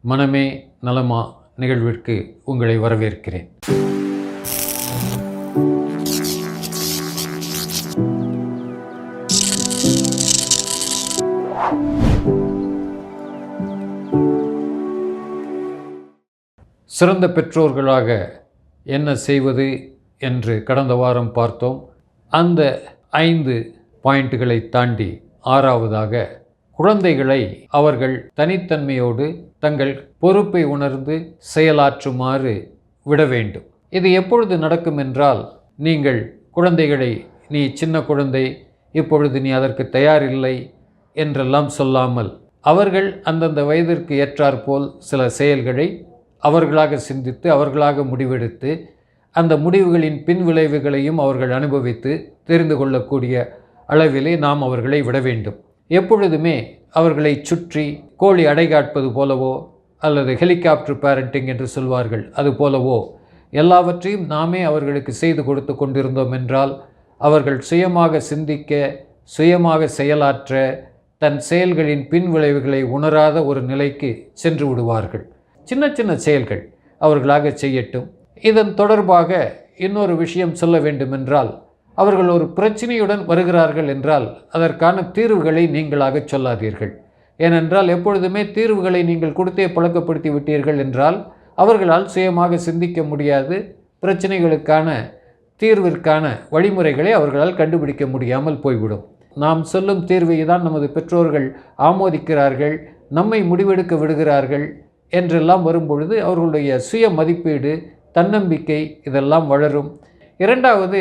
மனமே நலமா நிகழ்விற்கு உங்களை வரவேற்கிறேன். சிறந்த பெற்றோர்களாக என்ன செய்வது என்று கடந்த வாரம் பார்த்தோம். அந்த ஐந்து பாயிண்ட்டுகளை தாண்டி ஆறாவதாக குழந்தைகளை அவர்கள் தனித்தன்மையோடு தங்கள் பொறுப்பை உணர்ந்து செயலாற்றுமாறு விட வேண்டும். இது எப்பொழுது நடக்கும் என்றால் நீங்கள் குழந்தைகளை நீ சின்ன குழந்தை இப்பொழுது நீ அதற்கு தயாரில்லை என்றெல்லாம் சொல்லாமல் அவர்கள் அந்தந்த வயதிற்கு ஏற்றாற்போல் சில செயல்களை அவர்களாக சிந்தித்து அவர்களாக முடிவெடுத்து அந்த முடிவுகளின் பின் விளைவுகளையும் அவர்கள் அனுபவித்து தெரிந்து கொள்ளக்கூடிய அளவிலே நாம் அவர்களை விட வேண்டும். எப்பொழுதுமே அவர்களை சுற்றி கோழி அடைகாட்பது போலவோ அல்லது ஹெலிகாப்டர் பேரண்டிங் என்று சொல்வார்கள் அது போலவோ எல்லாவற்றையும் நாமே அவர்களுக்கு செய்து கொடுத்து கொண்டிருந்தோம் என்றால் அவர்கள் சுயமாக சிந்திக்க சுயமாக செயலாற்ற தன் செயல்களின் பின்விளைவுகளை உணராத ஒரு நிலைக்கு சென்று விடுவார்கள். சின்ன சின்ன செயல்கள் அவர்களாக செய்யட்டும். இதன் தொடர்பாக இன்னொரு விஷயம் சொல்ல வேண்டுமென்றால் அவர்கள் ஒரு பிரச்சனையுடன் வருகிறார்கள் என்றால் அதற்கான தீர்வுகளை நீங்களாக சொல்லாதீர்கள். ஏனென்றால் எப்பொழுதுமே தீர்வுகளை நீங்கள் கொடுத்தே பழக்கப்படுத்தி விட்டீர்கள் என்றால் அவர்களால் சுயமாக சிந்திக்க முடியாது பிரச்சனைகளுக்கான தீர்விற்கான வழிமுறைகளை அவர்களால் கண்டுபிடிக்க முடியாமல் போய்விடும். நாம் சொல்லும் தீர்வை தான் நமது பெற்றோர்கள் ஆமோதிக்கிறார்கள் நம்மை முடிவெடுக்க விடுகிறார்கள் என்றெல்லாம் வரும்பொழுது அவர்களுடைய சுய மதிப்பீடு தன்னம்பிக்கை இதெல்லாம் வளரும். இரண்டாவது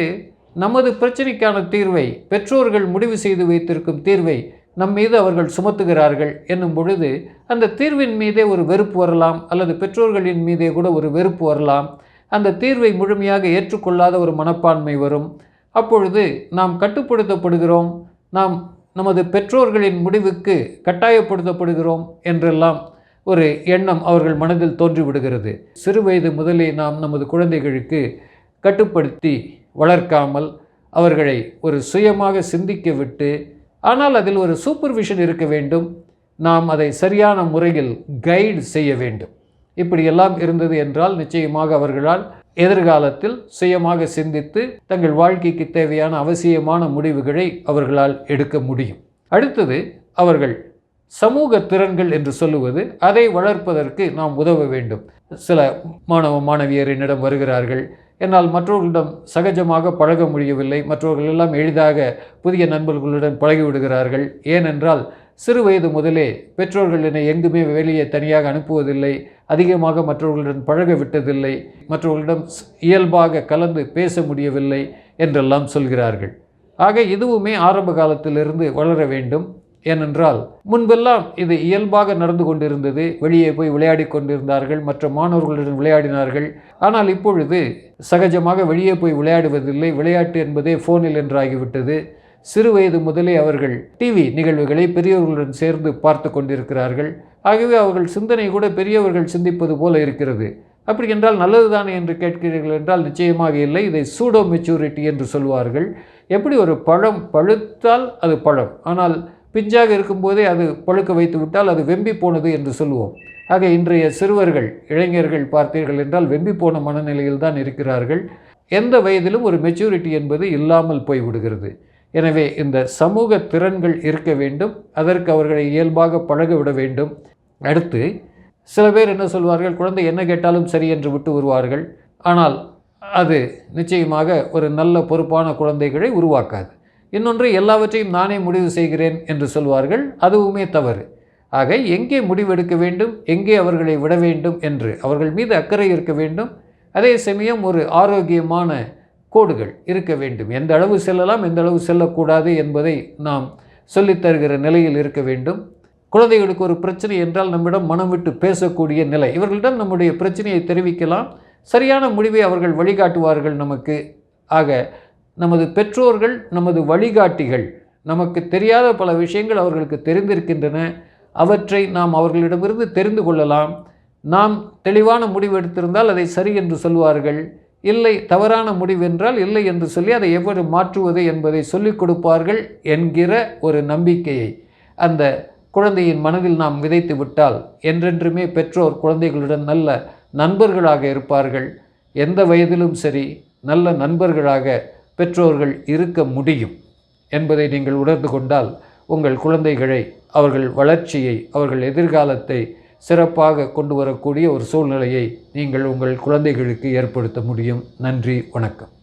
நமது பிரச்சனைக்கான தீர்வை பெற்றோர்கள் முடிவு செய்து வைத்திருக்கும் தீர்வை நம் மீது அவர்கள் சுமத்துகிறார்கள் என்னும் பொழுது அந்த தீர்வின் மீதே ஒரு வெறுப்பு வரலாம் அல்லது பெற்றோர்களின் மீதே கூட ஒரு வெறுப்பு வரலாம். அந்த தீர்வை முழுமையாக ஏற்றுக்கொள்ளாத ஒரு மனப்பான்மை வரும். அப்பொழுது நாம் கட்டுப்படுத்தப்படுகிறோம். நாம் நமது பெற்றோர்களின் முடிவுக்கு கட்டாயப்படுத்தப்படுகிறோம் என்றெல்லாம் ஒரு எண்ணம் அவர்கள் மனதில் தோன்றிவிடுகிறது. சிறு வயது முதலே நாம் நமது குழந்தைகளுக்கு கட்டுப்படுத்தி வளர்க்காமல் அவர்களை ஒரு சுயமாக சிந்திக்க விட்டு ஆனால் அதில் ஒரு சூப்பர்விஷன் இருக்க வேண்டும். நாம் அதை சரியான முறையில் கைடு செய்ய வேண்டும். இப்படியெல்லாம் இருந்தது என்றால் நிச்சயமாக அவர்களால் எதிர்காலத்தில் சுயமாக சிந்தித்து தங்கள் வாழ்க்கைக்கு தேவையான அவசியமான முடிவுகளை அவர்களால் எடுக்க முடியும். அடுத்தது அவர்கள் சமூக திறன்கள் என்று சொல்லுவது அதை வளர்ப்பதற்கு நாம் உதவ வேண்டும். சில மாணவ மாணவியர் என்னிடம் வருகிறார்கள் என்னால் மற்றவர்களிடம் சகஜமாக பழக முடியவில்லை. மற்றவர்கள் எல்லாம் எளிதாக புதிய நண்பர்களுடன் பழகிவிடுகிறார்கள். ஏனென்றால் சிறு வயது முதலே பெற்றோர்கள் என்னை எங்குமே வெளியே தனியாக அனுப்புவதில்லை. அதிகமாக மற்றவர்களுடன் பழக விட்டதில்லை. மற்றவர்களிடம் இயல்பாக கலந்து பேச முடியவில்லை என்றெல்லாம் சொல்கிறார்கள். ஆக இதுவுமே ஆரம்ப காலத்திலிருந்து வளர வேண்டும். ஏனென்றால் முன்பெல்லாம் இது இயல்பாக நடந்து கொண்டிருந்தது வெளியே போய் விளையாடி கொண்டிருந்தார்கள் மற்ற மாணவர்களுடன் விளையாடினார்கள். ஆனால் இப்பொழுது சகஜமாக வெளியே போய் விளையாடுவதில்லை விளையாட்டு என்பதே ஃபோனில் என்றாகிவிட்டது. சிறு வயது முதலே அவர்கள் டிவி நிகழ்வுகளை பெரியவர்களுடன் சேர்ந்து பார்த்து கொண்டிருக்கிறார்கள். ஆகவே அவர்கள் சிந்தனை கூட பெரியவர்கள் சிந்திப்பது போல இருக்கிறது. அப்படி என்றால் நல்லதுதானே என்று கேட்கிறீர்கள் என்றால் நிச்சயமாக இல்லை. இதை சூடோ மெச்சூரிட்டி என்று சொல்வார்கள். எப்படி ஒரு பழம் பழுத்தால் அது பழம். ஆனால் பிஞ்சாக இருக்கும்போதே அது பழுக்க வைத்து விட்டால் அது வெம்பி போனது என்று சொல்லுவோம். ஆக இன்றைய சிறுவர்கள் இளைஞர்கள் பார்த்தீர்கள் என்றால் வெம்பி போன மனநிலையில் தான் இருக்கிறார்கள். எந்த வயதிலும் ஒரு மெச்சூரிட்டி என்பது இல்லாமல் போய்விடுகிறது எனவே இந்த சமூக திறன்கள் இருக்க வேண்டும். அதற்கு அவர்களை இயல்பாக பழக விட வேண்டும். அடுத்து சில பேர் என்ன சொல்வார்கள்? குழந்தை என்ன கேட்டாலும் சரி என்று விட்டு வருவார்கள். ஆனால் அது நிச்சயமாக ஒரு நல்ல பொறுப்பான குழந்தைகளை உருவாக்காது. இன்னொன்று எல்லாவற்றையும் நானே முடிவு செய்கிறேன் என்று சொல்வார்கள் அதுவுமே தவறு. ஆக எங்கே முடிவெடுக்க வேண்டும் எங்கே அவர்களை விட வேண்டும் என்று அவர்கள் மீது அக்கறை இருக்க வேண்டும். அதே சமயம் ஒரு ஆரோக்கியமான கோடுகள் இருக்க வேண்டும். எந்த அளவு செல்லலாம் எந்த அளவு செல்லக்கூடாது என்பதை நாம் சொல்லித் தருகிற நிலையில் இருக்க வேண்டும். குழந்தைகளுக்கு ஒரு பிரச்சனை என்றால் நம்மிடம் மனம் விட்டு பேசக்கூடிய நிலை. இவர்களிடம் நம்முடைய பிரச்சனையை தெரிவிக்கலாம். சரியான முடிவை அவர்கள் வழிகாட்டுவார்கள் நமக்கு. ஆக நமது பெற்றோர்கள் நமது வழிகாட்டிகள் நமக்கு தெரியாத பல விஷயங்கள் அவர்களுக்கு தெரிந்திருக்கின்றன. அவற்றை நாம் அவர்களிடமிருந்து தெரிந்து கொள்ளலாம். நாம் தெளிவான முடிவு எடுத்திருந்தால் அதை சரி என்று சொல்வார்கள் இல்லை தவறான முடிவென்றால் இல்லை என்று சொல்லி அதை எவ்வாறு மாற்றுவது என்பதை சொல்லிக் கொடுப்பார்கள் என்கிற ஒரு நம்பிக்கையை அந்த குழந்தையின் மனதில் நாம் விதைத்து விட்டால் என்றென்றுமே பெற்றோர் குழந்தைகளுடன் நல்ல நண்பர்களாக இருப்பார்கள். எந்த வயதிலும் சரி நல்ல நண்பர்களாக பெற்றோர்கள் இருக்க முடியும் என்பதை நீங்கள் உணர்ந்து கொண்டால் உங்கள் குழந்தைகளை அவர்கள் வளர்ச்சியை அவர்கள் எதிர்காலத்தை சிறப்பாக கொண்டு வரக்கூடிய ஒரு சூழ்நிலையை நீங்கள் உங்கள் குழந்தைகளுக்கு ஏற்படுத்த முடியும். நன்றி வணக்கம்.